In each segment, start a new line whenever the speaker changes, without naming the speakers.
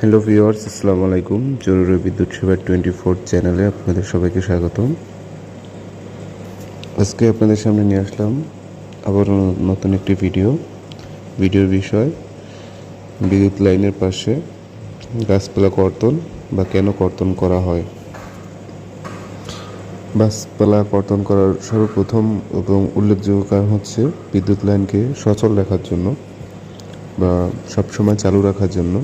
Hello viewers আসসালামু আলাইকুম। জরুরি বিদ্যুৎ সেবা টোয়েন্টি ফোর চ্যানেলে আপনাদের সবাইকে স্বাগতম। আজকে আপনাদের সামনে নিয়ে আসলাম আবার নতুন একটি ভিডিও ভিডিওর বিষয়, বিদ্যুৎ লাইনের পাশে গাছপালা কর্তন বা কেন কর্তন করা হয়? গাছপালা কর্তন করার সর্বপ্রথম এবং উল্লেখযোগ্য কারণ হচ্ছে বিদ্যুৎ লাইনকে সচল রাখার জন্য বা সবসময় চালু রাখার জন্য।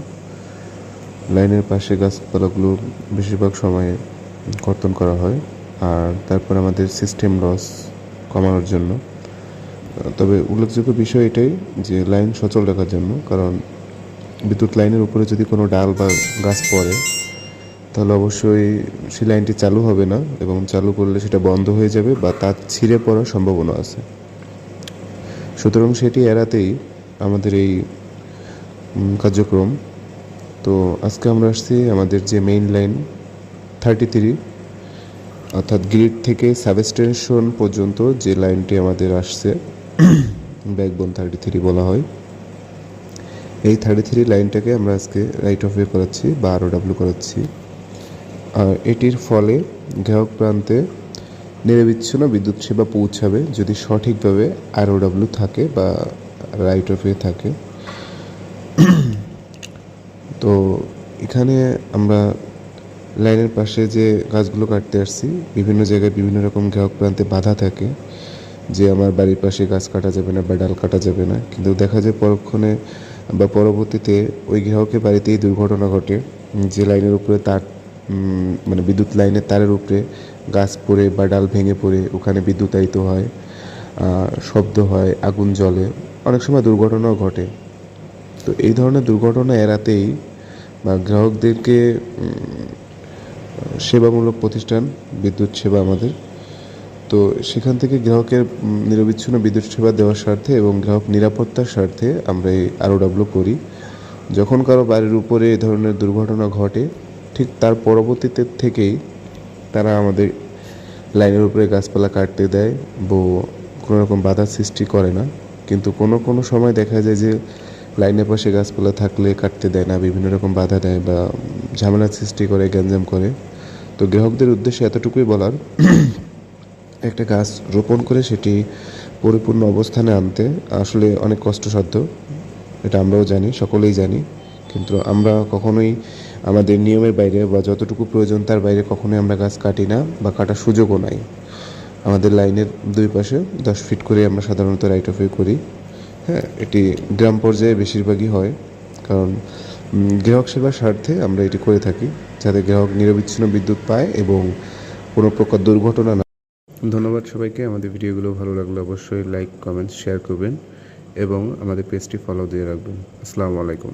লাইনের পাশে গাছপালাগুলো বেশিরভাগ সময়ে কর্তন করা হয় আর তারপর আমাদের সিস্টেম লস কমানোর জন্য। তবে উল্লেখযোগ্য বিষয় এটাই যে লাইন সচল রাখার জন্য, কারণ বিদ্যুৎ লাইনের উপরে যদি কোনো ডাল বা গাছ পড়ে, তাহলে অবশ্যই সেই লাইনটি চালু হবে না এবং চালু করলে সেটা বন্ধ হয়ে যাবে বা তার ছিঁড়ে পড়ার সম্ভাবনা আছে। সুতরাং সেটি এড়াতেই আমাদের এই কার্যক্রম তো আজকে আমরা আসছি আমাদের যে মেইন লাইন থার্টি থ্রি অর্থাৎ গ্রিড থেকে সাবস্টেশন পর্যন্ত যে লাইনটি আমাদের আসছে ব্যাকবোন থার্টি থ্রি বলা হয়। এই থার্টি থ্রি লাইনটাকে আমরা আজকে রাইট অফ ওয়ে করাচ্ছি বা আরও ডাব্লু করাচ্ছি। আর এটির ফলে গ্রাহক প্রান্তে নিরবিচ্ছিন্ন বিদ্যুৎ সেবা পৌঁছাবে যদি সঠিকভাবে আরও ডাব্লু থাকে বা রাইট অফ ওয়ে থাকে। তো এখানে আমরা লাইনের পাশে যে গাছগুলো কাটতে আসছি, বিভিন্ন জায়গায় বিভিন্ন রকম গ্রাহক প্রান্তে বাধা থাকে যে আমার বাড়ির পাশে গাছ কাটা যাবে না বা ডাল কাটা যাবে না। কিন্তু দেখা যায় পরক্ষণে বা পরবর্তীতে ওই গ্রাহকের বাড়িতেই দুর্ঘটনা ঘটে, যে লাইনের উপরে তার মানে বিদ্যুৎ লাইনের তারের উপরে গাছ পড়ে বা ডাল ভেঙে পড়ে, ওখানে বিদ্যুতায়িত হয় শব্দ হয়, আগুন জ্বলে, অনেক সময় দুর্ঘটনাও ঘটে। তো এই ধরনের দুর্ঘটনা এড়াতেই বা গ্রাহকদেরকে সেবামূলক প্রতিষ্ঠান, বিদ্যুৎ সেবা আমাদের। তো সেখান থেকে গ্রাহকের নিরবিচ্ছিন্ন বিদ্যুৎ সেবা দেওয়ার স্বার্থে এবং গ্রাহক নিরাপত্তার স্বার্থে আমরা এই আরও করি। যখন কারও বাড়ির উপরে এ ধরনের দুর্ঘটনা ঘটে, ঠিক তার পরবর্তীতে থেকেই তারা আমাদের লাইনের উপরে গাছপালা কাটতে দেয় বো কোনো রকম বাধার সৃষ্টি করে না। কিন্তু কোনো কোনো সময় দেখা যায় যে লাইনের পাশে গাছপালা থাকলে কাটতে দেয় না, বিভিন্ন রকম বাধা দেয় বা ঝামেলার সৃষ্টি করে, গ্যাঞ্জাম করে। তো গ্রাহকদের উদ্দেশ্যে এতটুকুই বলার, একটা গাছ রোপণ করে সেটি পরিপূর্ণ অবস্থানে আনতে আসলে অনেক কষ্টসাধ্য। এটা আমরাও জানি, সকলেই জানি। কিন্তু আমরা কখনোই আমাদের নিয়মের বাইরে বা যতটুকু প্রয়োজন তার বাইরে কখনোই আমরা গাছ কাটি না বা কাটার সুযোগও নাই। আমাদের লাইনের দুই পাশে দশ ফিট করে আমরা সাধারণত রাইট অফ করি। হ্যাঁ এটি গ্রাম পর্যায়ে বেশিরভাগই হয়। কারণ গ্রাহক সেবার স্বার্থে আমরা এটি করে থাকি, যাতে গ্রাহক নিরবিচ্ছিন্ন বিদ্যুৎ পায় এবং কোনো প্রকার দুর্ঘটনা না ধন্যবাদ সবাইকে। আমাদের ভিডিওগুলো ভালো লাগলে অবশ্যই লাইক, কমেন্ট, শেয়ার করবেন এবং আমাদের পেজটি ফলো দিয়ে রাখবেন। আসসালামু আলাইকুম।